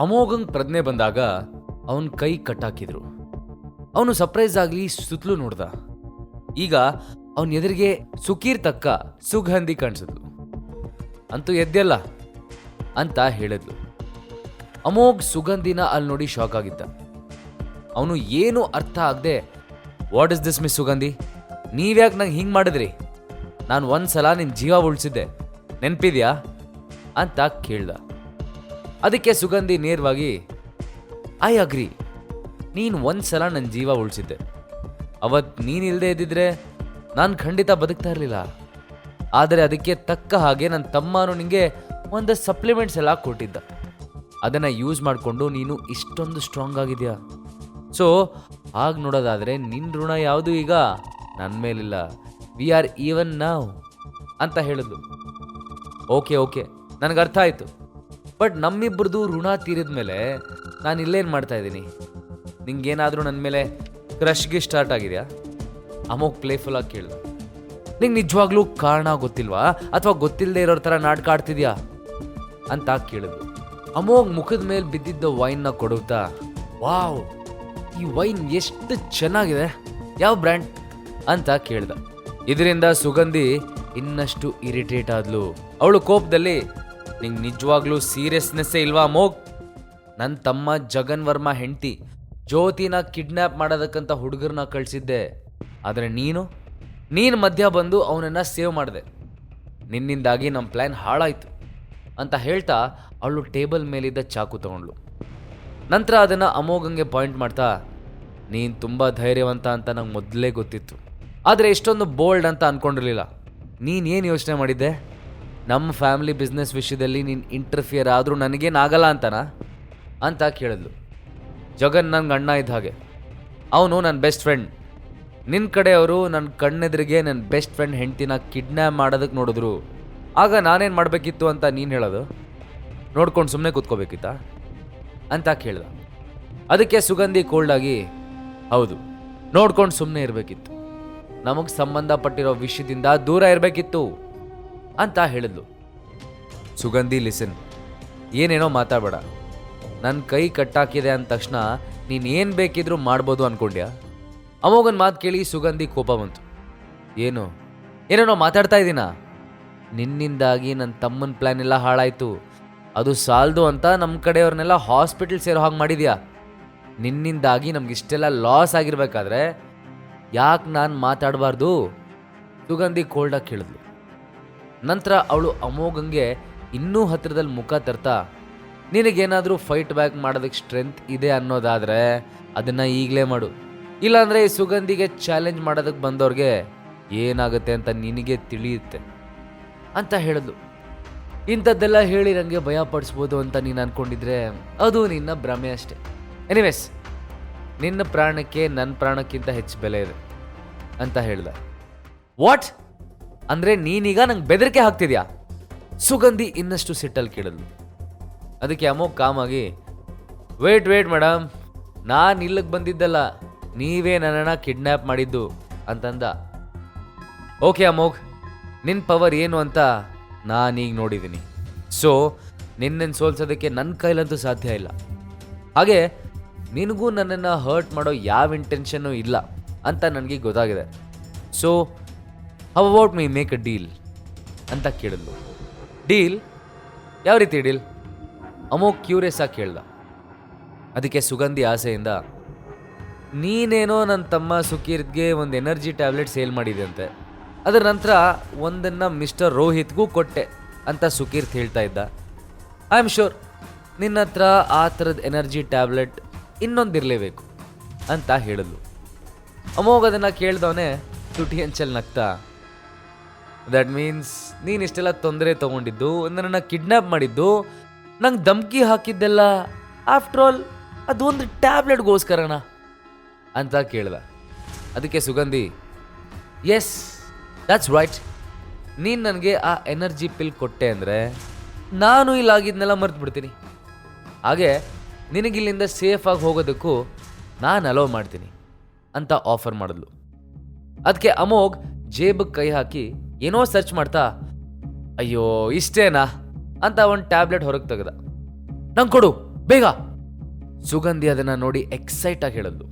ಅಮೋಘಂಗ್ ಪ್ರಜ್ಞೆ ಬಂದಾಗ ಅವನ ಕೈ ಕಟ್ಟಾಕಿದ್ರು. ಅವನು ಸರ್ಪ್ರೈಸ್ ಆಗಲಿ ಸುತ್ತಲೂ ನೋಡ್ದ. ಈಗ ಅವನ ಎದುರಿಗೆ ಸುಕೀರ್ ತಕ್ಕ ಸುಗಂಧಿ ಕಾಣಿಸಿದ್ಲು ಅಂತೂ ಎದ್ದೆಲ್ಲ ಅಂತ ಹೇಳಿದ್ಲು. ಅಮೋಘ್ ಸುಗಂಧಿನ ಅಲ್ಲಿ ನೋಡಿ ಶಾಕ್ ಆಗಿದ್ದ. ಅವನು ಏನು ಅರ್ಥ ಆಗದೆ what is this miss Sugandhi ನೀವ್ಯಾಕೆ ನಂಗೆ ಹಿಂಗೆ ಮಾಡಿದ್ರಿ? ನಾನು ಒಂದು ಸಲ ನಿನ್ನ ಜೀವ ಉಳಿಸಿದ್ದೆ. ನೆನಪಿದ್ಯಾ? ಅಂತ ಕೇಳ್ದ. ಅದಕ್ಕೆ ಸುಗಂಧಿ ನೇರವಾಗಿ, ಐ ಅಗ್ರಿ. ನೀನು ಒಂದು ಸಲ ನನ್ನ ಜೀವ ಉಳಿಸಿದ್ದೆ. ಅವತ್ತು ನೀನು ಇಲ್ಲದೆ ಇದ್ದಿದ್ರೆ ನಾನು ಖಂಡಿತ ಬದುಕ್ತಾ ಇರಲಿಲ್ಲ. ಆದರೆ ಅದಕ್ಕೆ ತಕ್ಕ ಹಾಗೆ ನನ್ನ ತಮ್ಮನು ನಿಮಗೆ ಒಂದು ಸಪ್ಲಿಮೆಂಟ್ಸ್ ಎಲ್ಲ ಕೊಟ್ಟಿದ್ದ. ಅದನ್ನು ಯೂಸ್ ಮಾಡಿಕೊಂಡು ನೀನು ಇಷ್ಟೊಂದು ಸ್ಟ್ರಾಂಗ್ ಆಗಿದೆಯಾ? ಸೊ, ಹಾಗೆ ನೋಡೋದಾದರೆ ನಿನ್ನ ಋಣ ಯಾವುದು ಈಗ? ನನ್ನ ಮೇಲಿಲ್ಲ. ವಿ ಆರ್ ಈವನ್ ನಾವ್, ಅಂತ ಹೇಳಿದ್ಲು. Okay okay. ನನಗೆ ಅರ್ಥ ಆಯಿತು. ಬಟ್ ನಮ್ಮಿಬ್ಬರದು ಋಣ ತೀರಿದ ಮೇಲೆ ನಾನು ಇಲ್ಲೇನು ಮಾಡ್ತಾ ಇದ್ದೀನಿ? ನಿಂಗೇನಾದರೂ ನನ್ನ ಮೇಲೆ ಕ್ರಶ್ಗೆ ಸ್ಟಾರ್ಟ್ ಆಗಿದೆಯಾ? ಅಮೋಕ್ ಪ್ಲೇಫುಲ್ ಆಗಿ ಕೇಳಿದೆ. ನಿಂಗೆ ನಿಜವಾಗ್ಲೂ ಕಾರಣ ಗೊತ್ತಿಲ್ವಾ? ಅಥವಾ ಗೊತ್ತಿಲ್ಲದೆ ಇರೋ ಥರ ನಾಟಕ ಆಡ್ತಿದ್ಯಾ? ಅಂತ ಕೇಳಿದ್ರು ಅಮೋಗ್ ಮುಖದ ಮೇಲೆ ಬಿದ್ದಿದ್ದ ವೈನ್ನ ಕೊಡುತ್ತಾ, ವಾವ್, ಈ ವೈನ್ ಎಷ್ಟು ಚೆನ್ನಾಗಿದೆ. ಯಾವ ಬ್ರ್ಯಾಂಡ್? ಅಂತ ಕೇಳ್ದ. ಇದರಿಂದ ಸುಗಂಧಿ ಇನ್ನಷ್ಟು ಇರಿಟೇಟ್ ಆದ್ಲು. ಅವಳು ಕೋಪದಲ್ಲಿ ನಿಂಗೆ ನಿಜವಾಗ್ಲೂ ಸೀರಿಯಸ್ನೆಸ್ಸೇ ಇಲ್ವಾ ಮೋಗ್? ನನ್ನ ತಮ್ಮ ಜಗನ್ ವರ್ಮಾ ಹೆಂಡತಿ, ಜ್ಯೋತಿನ ಕಿಡ್ನ್ಯಾಪ್ ಮಾಡೋದಕ್ಕಂತ ಹುಡುಗರನ್ನ ಕಳಿಸಿದ್ದೆ. ಆದರೆ ನೀನು? ನೀನು ಮಧ್ಯ ಬಂದು ಅವನನ್ನು ಸೇವ್ ಮಾಡಿದೆ. ನಿನ್ನಿಂದಾಗಿ ನಮ್ಮ ಪ್ಲ್ಯಾನ್ ಹಾಳಾಯಿತು ಅಂತ ಹೇಳ್ತಾ ಅವಳು ಟೇಬಲ್ ಮೇಲಿದ್ದ ಚಾಕು ತಗೊಂಡ್ಳು. ನಂತರ ಅದನ್ನು ಅಮೋಘಂಗೆ ಪಾಯಿಂಟ್ ಮಾಡ್ತಾ, ನೀನು ತುಂಬ ಧೈರ್ಯವಂತ ಅಂತ ನಂಗೆ ಮೊದಲೇ ಗೊತ್ತಿತ್ತು. ಆದರೆ ಇಷ್ಟೊಂದು ಬೋಲ್ಡ್ ಅಂತ ಅಂದ್ಕೊಂಡಿರಲಿಲ್ಲ ನೀನು ಏನು ಯೋಚನೆ ಮಾಡಿದ್ದೆ? ನಮ್ಮ ಫ್ಯಾಮಿಲಿ ಬಿಸ್ನೆಸ್ ವಿಷಯದಲ್ಲಿ ನೀನು ಇಂಟರ್ಫಿಯರ್ ಆದರೂ ನನಗೇನಾಗಲ್ಲ ಅಂತನಾ? ಅಂತ ಕೇಳಿದ್ಲು. ಜಗನ್ ನನ್ಗೆ ಅಣ್ಣ ಇದ್ದ ಹಾಗೆ. ಅವನು ನನ್ನ ಬೆಸ್ಟ್ ಫ್ರೆಂಡ್ ನಿನ್ನ ಕಡೆಯವರು ನನ್ನ ಕಣ್ಣೆದ್ರಿಗೆ ನನ್ನ ಬೆಸ್ಟ್ ಫ್ರೆಂಡ್ ಹೆಂಡ್ತಿನ ಕಿಡ್ನ್ಯಾಪ್ ಮಾಡೋದಕ್ಕೆ ನೋಡಿದ್ರು. ಆಗ ನಾನೇನು ಮಾಡಬೇಕಿತ್ತು ಅಂತ ನೀನು ಹೇಳೋದು? ನೋಡ್ಕೊಂಡು ಸುಮ್ಮನೆ ಕೂತ್ಕೋಬೇಕಿತ್ತಾ? ಅಂತ ಕೇಳ್ದ. ಅದಕ್ಕೆ ಸುಗಂಧಿ ಕೋಲ್ಡ್ ಆಗಿ, ಹೌದು, ನೋಡ್ಕೊಂಡು ಸುಮ್ಮನೆ ಇರಬೇಕಿತ್ತು. ನಮಗೆ ಸಂಬಂಧಪಟ್ಟಿರೋ ವಿಷಯದಿಂದ ದೂರ ಇರಬೇಕಿತ್ತು. ಅಂತ ಹೇಳಿದ್ಲು. ಸುಗಂಧಿ, ಲಿಸನ್, ಏನೇನೋ ಮಾತಾಡಬೇಡ. ನನ್ನ ಕೈ ಕಟ್ಟಾಕಿದೆ ಅಂದ ತಕ್ಷಣ ನೀನು ಏನು ಬೇಕಿದ್ರೂ ಮಾಡ್ಬೋದು ಅಂದ್ಕೊಂಡ್ಯಾ ಅಮೋಗನ್ ಮಾತು ಕೇಳಿ ಸುಗಂಧಿ ಕೋಪ ಬಂತು. ಏನು? ಏನೇನೋ ಮಾತಾಡ್ತಾ ಇದ್ದೀನಾ ನಿನ್ನಿಂದಾಗಿ ನನ್ನ ತಮ್ಮನ ಪ್ಲ್ಯಾನ್ ಎಲ್ಲ ಹಾಳಾಯಿತು. ಅದು ಸಾಲದು ಅಂತ ನಮ್ಮ ಕಡೆಯವ್ರನ್ನೆಲ್ಲ ಹಾಸ್ಪಿಟಲ್ ಸೇರೋ ಹಾಗೆ ಮಾಡಿದ್ಯಾ? ನಿನ್ನಿಂದಾಗಿ ನಮ್ಗೆ ಇಷ್ಟೆಲ್ಲ ಲಾಸ್ ಆಗಿರ್ಬೇಕಾದ್ರೆ ಯಾಕೆ ನಾನು ಮಾತಾಡಬಾರ್ದು? ಸುಗಂಧಿ ಕೋಲ್ಡಾಗಿ ಕೇಳಿದ್ಲು. ನಂತರ ಅವಳು ಅಮೋಘಂಗೆ ಇನ್ನೂ ಹತ್ತಿರದಲ್ಲಿ ಮುಖ ತರ್ತಾ, ನಿನಗೇನಾದರೂ ಫೈಟ್ ಬ್ಯಾಕ್ ಮಾಡೋದಕ್ಕೆ ಸ್ಟ್ರೆಂತ್ ಇದೆ ಅನ್ನೋದಾದರೆ ಅದನ್ನು ಈಗಲೇ ಮಾಡು. ಇಲ್ಲಾಂದರೆ ಈ ಸುಗಂಧಿಗೆ ಚಾಲೆಂಜ್ ಮಾಡೋದಕ್ಕೆ ಬಂದವ್ರಿಗೆ ಏನಾಗುತ್ತೆ ಅಂತ ನಿನಗೆ ತಿಳಿಯುತ್ತೆ. ಅಂತ ಹೇಳಿದ್ಲು. ಇಂಥದ್ದೆಲ್ಲ ಹೇಳಿ ನನಗೆ ಭಯ ಪಡಿಸ್ಬೋದು ಅಂತ ನೀನು ಅಂದ್ಕೊಂಡಿದ್ರೆ ಅದು ನಿನ್ನ ಭ್ರಮೆ ಅಷ್ಟೆ. ಎನಿವೇಸ್ ನಿನ್ನ ಪ್ರಾಣಕ್ಕೆ ನನ್ನ ಪ್ರಾಣಕ್ಕಿಂತ ಹೆಚ್ಚು ಬೆಲೆ ಇದೆ ಅಂತ ಹೇಳ್ದ. ವಾಟ್ ಅಂದರೆ ನೀನೀಗ ನಂಗೆ ಬೆದರಿಕೆ ಹಾಕ್ತಿದ್ಯಾ? ಸುಗಂಧಿ ಇನ್ನಷ್ಟು ಸಿಟ್ಟಲ್ಲಿ ಕೇಳಿದ್ಲು ಅದಕ್ಕೆ ಅಮೋಕ್ ಕಾಮಾಗಿ ವೇಟ್ ವೇಟ್ ಮೇಡಮ್ ನಾನು ಇಲ್ಲಿಗೆ ಬಂದಿದ್ದಲ್ಲ. ನೀವೇ ನನ್ನನ್ನು ಕಿಡ್ನ್ಯಾಪ್ ಮಾಡಿದ್ದು, ಅಂತಂದ. ಓಕೆ ಅಮೋಘ್. ನಿನ್ನ ಪವರ್ ಏನು ಅಂತ ನಾನೀಗ ನೋಡಿದ್ದೀನಿ ಸೊ ನಿನ್ನನ್ನು ಸೋಲ್ಸೋದಕ್ಕೆ ನನ್ನ ಕೈಲಂತೂ ಸಾಧ್ಯ ಇಲ್ಲ. ಹಾಗೆ, ನಿನಗೂ ನನ್ನನ್ನು ಹರ್ಟ್ ಮಾಡೋ ಯಾವ ಇಂಟೆನ್ಷನ್ನು ಇಲ್ಲ ಅಂತ ನನಗೆ ಗೊತ್ತಾಗಿದೆ. So how about my make a deal ಅಂತ ಕೇಳಿದ್ಲು. ಡೀಲ್ ಯಾವ ರೀತಿ ಡೀಲ್ ಅಮೋಕ್ ಕ್ಯೂರಿಯಸ್ ಆಗಿ ಕೇಳ್ದ. ಅದಕ್ಕೆ ಸುಗಂಧಿ ಆಸೆಯಿಂದ, ನೀನೇನೋ ನನ್ನ ತಮ್ಮ ಸುಕೀರ್ಗೆ ಒಂದು ಎನರ್ಜಿ ಟ್ಯಾಬ್ಲೆಟ್ ಸೇಲ್ ಮಾಡಿದೆ ಅದರ ನಂತರ ಒಂದನ್ನು ಮಿಸ್ಟರ್ ರೋಹಿತ್ಗೂ ಕೊಟ್ಟೆ ಅಂತ ಸುಕೀರ್ತ್ ಹೇಳ್ತಾ ಇದ್ದ. ಐ ಆಮ್ ಶೋರ್ ನಿನ್ನ ಹತ್ರ ಆ ಥರದ ಎನರ್ಜಿ ಟ್ಯಾಬ್ಲೆಟ್ ಇನ್ನೊಂದಿರಲೇಬೇಕು ಅಂತ ಹೇಳಿದ್ಲು. ಅಮೋಘ್ ಅದನ್ನು ಕೇಳ್ದವನೇ ತುಟಿ ಹಂಚಲ್ ನಗ್ತಾ ದಟ್ ಮೀನ್ಸ್ ನೀನು ಇಷ್ಟೆಲ್ಲ ತೊಂದರೆ ತೊಗೊಂಡಿದ್ದು, ನನ್ನನ್ನು ಕಿಡ್ನ್ಯಾಪ್ ಮಾಡಿದ್ದು, ನಂಗೆ ಧಮ್ಕಿ ಹಾಕಿದ್ದೆಲ್ಲ. ಆಫ್ಟರ್ ಆಲ್ ಅದೊಂದು ಟ್ಯಾಬ್ಲೆಟ್ಗೋಸ್ಕರಣ ಅಂತ ಕೇಳ್ದ. ಅದಕ್ಕೆ ಸುಗಂಧಿ ಎಸ್ ದಟ್ಸ್ ರೈಟ್ ನೀನು ನನಗೆ ಆ ಎನರ್ಜಿ ಪಿಲ್ ಕೊಟ್ಟೆ ಅಂದರೆ ನಾನು ಇಲ್ಲಾಗಿದ್ನೆಲ್ಲ ಮರ್ತು ಬಿಡ್ತೀನಿ ಹಾಗೆ ನಿನಗಿಲ್ಲಿಂದ ಸೇಫಾಗಿ ಹೋಗೋದಕ್ಕೂ ನಾನು ಅಲೋ ಮಾಡ್ತೀನಿ. ಅಂತ ಆಫರ್ ಮಾಡಿದ್ಲು. ಅದಕ್ಕೆ ಅಮೋಘ್ ಜೇಬಿಗೆ ಕೈ ಹಾಕಿ ಏನೋ ಸರ್ಚ್ ಮಾಡ್ತಾ, ಅಯ್ಯೋ, ಇಷ್ಟೇನಾ? ಅಂತ ಒಂದು ಟ್ಯಾಬ್ಲೆಟ್ ಹೊರಗೆ ತೆಗೆದ. ನಂಗೆ ಕೊಡು, ಬೇಗ. ಸುಗಂಧಿ ಅದನ್ನು ನೋಡಿ ಎಕ್ಸೈಟ್ ಆಗಿ ಹೇಳಿದ್ಲು.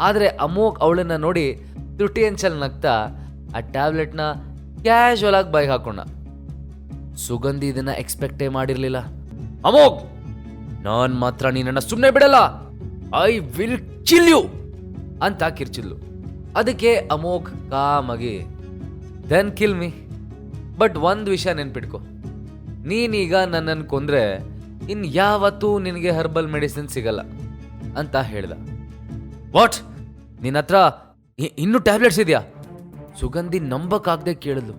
ಆದರೆ ಅಮೋಕ್ ಅವಳನ್ನು ನೋಡಿ ತುಟಿ ಅಂಚಲ್ ನಗ್ತಾ ಆ ಟ್ಯಾಬ್ಲೆಟ್ನ ಕ್ಯಾಶುವಲ್ ಆಗಿ ಬೈಗೆ ಹಾಕೊಂಡ. ಸುಗಂಧಿ ಇದನ್ನ ಎಕ್ಸ್ಪೆಕ್ಟೇ ಮಾಡಿರಲಿಲ್ಲ. ಅಮೋಕ್ ನಾನು ಮಾತ್ರ ನೀನನ್ನು ಸುಮ್ಮನೆ ಬಿಡಲ್ಲ. ಐ ವಿಲ್ ಕಿಲ್ ಯು ಅಂತ ಕಿರ್ಚಿದ್ಲು. ಅದಕ್ಕೆ ಅಮೋಕ್ ಕಾಮಗೆ ದೆನ್ ಕಿಲ್ ಮಿ ಬಟ್ ಒಂದು ವಿಷಯ ನೆನ್ಪಿಟ್ಕೊ. ನೀನೀಗ ನನ್ನನ್ನು ಕೊಂದ್ರೆ ಇನ್ ಯಾವತ್ತೂ ನಿನಗೆ ಹರ್ಬಲ್ ಮೆಡಿಸಿನ್ ಸಿಗಲ್ಲ ಅಂತ ಹೇಳ್ದ. ವಾಟ್ ನಿನ್ನ ಹತ್ರ ಇನ್ನೂ ಟ್ಯಾಬ್ಲೆಟ್ಸ್ ಇದೆಯಾ? ಸುಗಂಧಿ ನಂಬಕ್ಕಾಗದೆ ಕೇಳಿದ್ಲು.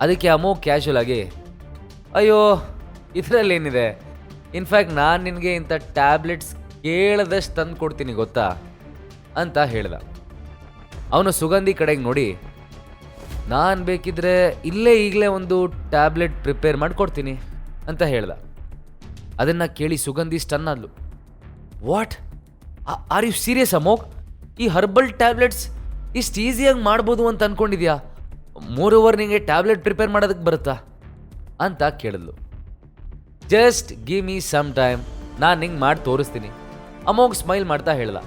ಅದಕ್ಕೆ ಅಮೋ ಕ್ಯಾಶುವಲ್ ಆಗಿ, ಅಯ್ಯೋ, ಇದರಲ್ಲಿ ಏನಿದೆ? ಇನ್ಫ್ಯಾಕ್ಟ್ ನಾನು ನಿನಗೆ ಇಂಥ ಟ್ಯಾಬ್ಲೆಟ್ಸ್ ಕೇಳದಷ್ಟು ತಂದು ಕೊಡ್ತೀನಿ ಗೊತ್ತಾ? ಅಂತ ಹೇಳ್ದ. ಅವನು ಸುಗಂಧಿ ಕಡೆಗೆ ನೋಡಿ ನಾನು ಬೇಕಿದ್ರೆ ಇಲ್ಲೇ ಈಗಲೇ ಒಂದು ಟ್ಯಾಬ್ಲೆಟ್ ಪ್ರಿಪೇರ್ ಮಾಡಿಕೊಡ್ತೀನಿ ಅಂತ ಹೇಳ್ದ. ಅದನ್ನು ಕೇಳಿ Sugandhi stun ಆದ್ಲು. What? Are you serious Amogh ಈ ಹರ್ಬಲ್ ಟ್ಯಾಬ್ಲೆಟ್ಸ್ ಇಷ್ಟು ಈಸಿಯಾಗಿ ಮಾಡ್ಬೋದು ಅಂತ ಅಂದ್ಕೊಂಡಿದ್ಯಾ ಮೋರ್ ಓವರ್ ನಿಂಗೆ ಟ್ಯಾಬ್ಲೆಟ್ ಪ್ರಿಪೇರ್ ಮಾಡೋದಕ್ಕೆ ಬರುತ್ತಾ? ಅಂತ ಕೇಳಿದ್ಲು. Just give me some time, ನಾನು ನಿಂಗೆ ಮಾಡಿ ತೋರಿಸ್ತೀನಿ. ಅಮೋಗ್ ಸ್ಮೈಲ್ ಮಾಡ್ತಾ ಹೇಳ್ದ.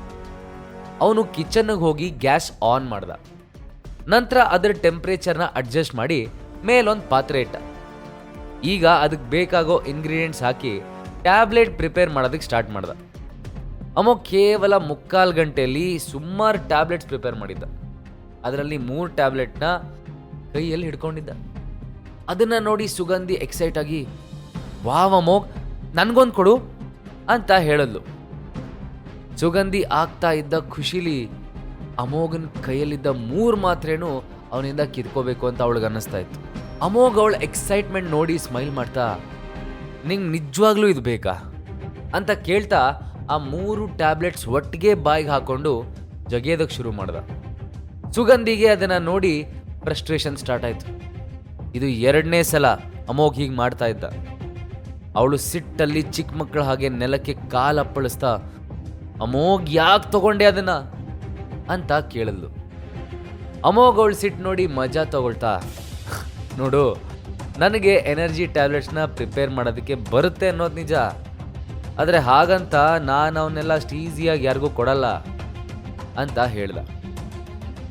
ಅವನು ಕಿಚನ್ಗೆ ಹೋಗಿ ಗ್ಯಾಸ್ ಆನ್ ಮಾಡ್ದ. ನಂತರ ಅದರ ಟೆಂಪ್ರೇಚರ್ನ ಅಡ್ಜಸ್ಟ್ ಮಾಡಿ ಮೇಲೊಂದು ಪಾತ್ರೆ ಇಟ್ಟ. ಈಗ ಅದಕ್ಕೆ ಬೇಕಾಗೋ ಇಂಗ್ರೀಡಿಯೆಂಟ್ಸ್ ಹಾಕಿ ಟ್ಯಾಬ್ಲೆಟ್ ಪ್ರಿಪೇರ್ ಮಾಡೋದಕ್ಕೆ ಸ್ಟಾರ್ಟ್ ಮಾಡ್ದ. ಅಮ್ಮ ಕೇವಲ ಮುಕ್ಕಾಲು ಗಂಟೆಯಲ್ಲಿ ಸುಮಾರು ಟ್ಯಾಬ್ಲೆಟ್ಸ್ ಪ್ರಿಪೇರ್ ಮಾಡಿದ್ದ. ಅದರಲ್ಲಿ ಮೂರು ಟ್ಯಾಬ್ಲೆಟ್ನ ಕೈಯಲ್ಲಿ ಹಿಡ್ಕೊಂಡಿದ್ದ. ಅದನ್ನು ನೋಡಿ ಸುಗಂಧಿ ಎಕ್ಸೈಟ್ ಆಗಿ, ವಾವ್ ಅಮೋಗ್ ನನಗೊಂದು ಕೊಡು ಅಂತ ಹೇಳಿದ್ಲು. ಸುಗಂಧಿ ಆಗ್ತಾ ಇದ್ದ ಖುಷಿಲಿ ಅಮೋಗನ್ ಕೈಯಲ್ಲಿದ್ದ ಮೂರು ಮಾತ್ರೇನು ಅವನಿಂದ ಕಿತ್ಕೋಬೇಕು ಅಂತ ಅವಳಿಗೆ ಅನ್ನಿಸ್ತಾ ಇತ್ತು. ಅಮೋಗ್ ಅವಳ ಎಕ್ಸೈಟ್ಮೆಂಟ್ ನೋಡಿ ಸ್ಮೈಲ್ ಮಾಡ್ತಾ, ನಿಂಗೆ ನಿಜವಾಗ್ಲೂ ಇದು ಬೇಕಾ? ಅಂತ ಕೇಳ್ತಾ ಆ ಮೂರು ಟ್ಯಾಬ್ಲೆಟ್ಸ್ ಒಟ್ಟಿಗೆ ಬಾಯಿಗೆ ಹಾಕೊಂಡು ಜಗಿಯೋದಕ್ಕೆ ಶುರು ಮಾಡ್ದ. ಸುಗಂಧಿಗೆ ಅದನ್ನು ನೋಡಿ ಫ್ರಸ್ಟ್ರೇಷನ್ ಸ್ಟಾರ್ಟ್ ಆಯಿತು. ಇದು ಎರಡನೇ ಸಲ ಅಮೋಘ್ ಹೀಗೆ ಮಾಡ್ತಾ ಇದ್ದ. ಅವಳು ಸಿಟ್ಟಲ್ಲಿ ಚಿಕ್ಕ ಮಕ್ಕಳ ಹಾಗೆ ನೆಲಕ್ಕೆ ಕಾಲು ಅಪ್ಪಳಿಸ್ತಾ, ಅಮೋಘ್ ಯಾಕೆ ತಗೊಂಡೆ ಅದನ್ನ? ಅಂತ ಕೇಳಿದ್ಲು ಅಮೋಘ್ ಅವಳು ಸಿಟ್ಟು ನೋಡಿ ಮಜಾ ತಗೊಳ್ತಾ. ನೋಡು, ನನಗೆ ಎನರ್ಜಿ ಟ್ಯಾಬ್ಲೆಟ್ಸ್ನ ಪ್ರಿಪೇರ್ ಮಾಡೋದಕ್ಕೆ ಬರುತ್ತೆ ಅನ್ನೋದು ನಿಜ. ಆದರೆ ಹಾಗಂತ ನಾನು ಅವನ್ನೆಲ್ಲ ಅಷ್ಟು ಈಸಿಯಾಗಿ ಯಾರಿಗೂ ಕೊಡಲ್ಲ ಅಂತ ಹೇಳ್ದ.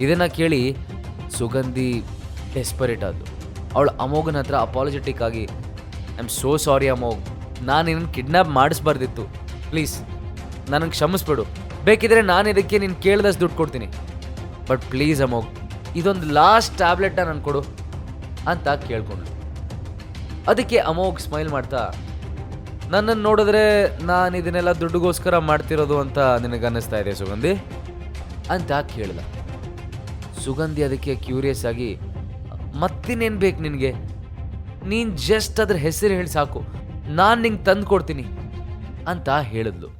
ಇದನ್ನು ಕೇಳಿ ಸುಗಂಧಿ ಡೆಸ್ಪರೇಟ್ ಆದ್ದು ಅವಳು ಅಮೋಘನ ಹತ್ರ ಅಪಾಲಜೆಟಿಕ್ ಆಗಿ, I am so sorry Amogh. ನಾನು ನಿನ್ನ ಕಿಡ್ನಾಪ್ ಮಾಡಿಸ್ಬಾರ್ದಿತ್ತು. ಪ್ಲೀಸ್ ನನಗೆ ಕ್ಷಮಿಸ್ಬಿಡು. ಬೇಕಿದ್ರೆ ನಾನು ಇದಕ್ಕೆ ನೀನು ಕೇಳಿದಷ್ಟು ದುಡ್ಡು ಕೊಡ್ತೀನಿ. ಬಟ್ ಪ್ಲೀಸ್ ಅಮೋಗ್ ಇದೊಂದು ಲಾಸ್ಟ್ ಟ್ಯಾಬ್ಲೆಟ್ನ ನಾನು ಕೊಡು ಅಂತ ಕೇಳ್ಕೊಂಡ್ಳು. ಅದಕ್ಕೆ ಅಮೋಗ್ ಸ್ಮೈಲ್ ಮಾಡ್ತಾ ನನ್ನನ್ನು ನೋಡಿದ್ರೆ ನಾನು ಇದನ್ನೆಲ್ಲ ದುಡ್ಡುಗೋಸ್ಕರ ಮಾಡ್ತಿರೋದು ಅಂತ ನಿನಗೆ ಅನ್ನಿಸ್ತಾ ಇದೆ ಸುಗಂಧಿ? ಅಂತ ಕೇಳಿದ. ಸುಗಂಧಿ ಅದಕ್ಕೆ ಕ್ಯೂರಿಯಸ್ ಆಗಿ, ಮತ್ತಿನ್ನೇನು ಬೇಕು ನಿನಗೆ? ನೀನು ಜಸ್ಟ್ ಅದ್ರ ಹೆಸರು ಹೇಳಿ ಸಾಕು. ನಾನು ನಿಂಗೆ ತಂದು ಕೊಡ್ತೀನಿ ಅಂತ ಹೇಳಿದ್ಲು.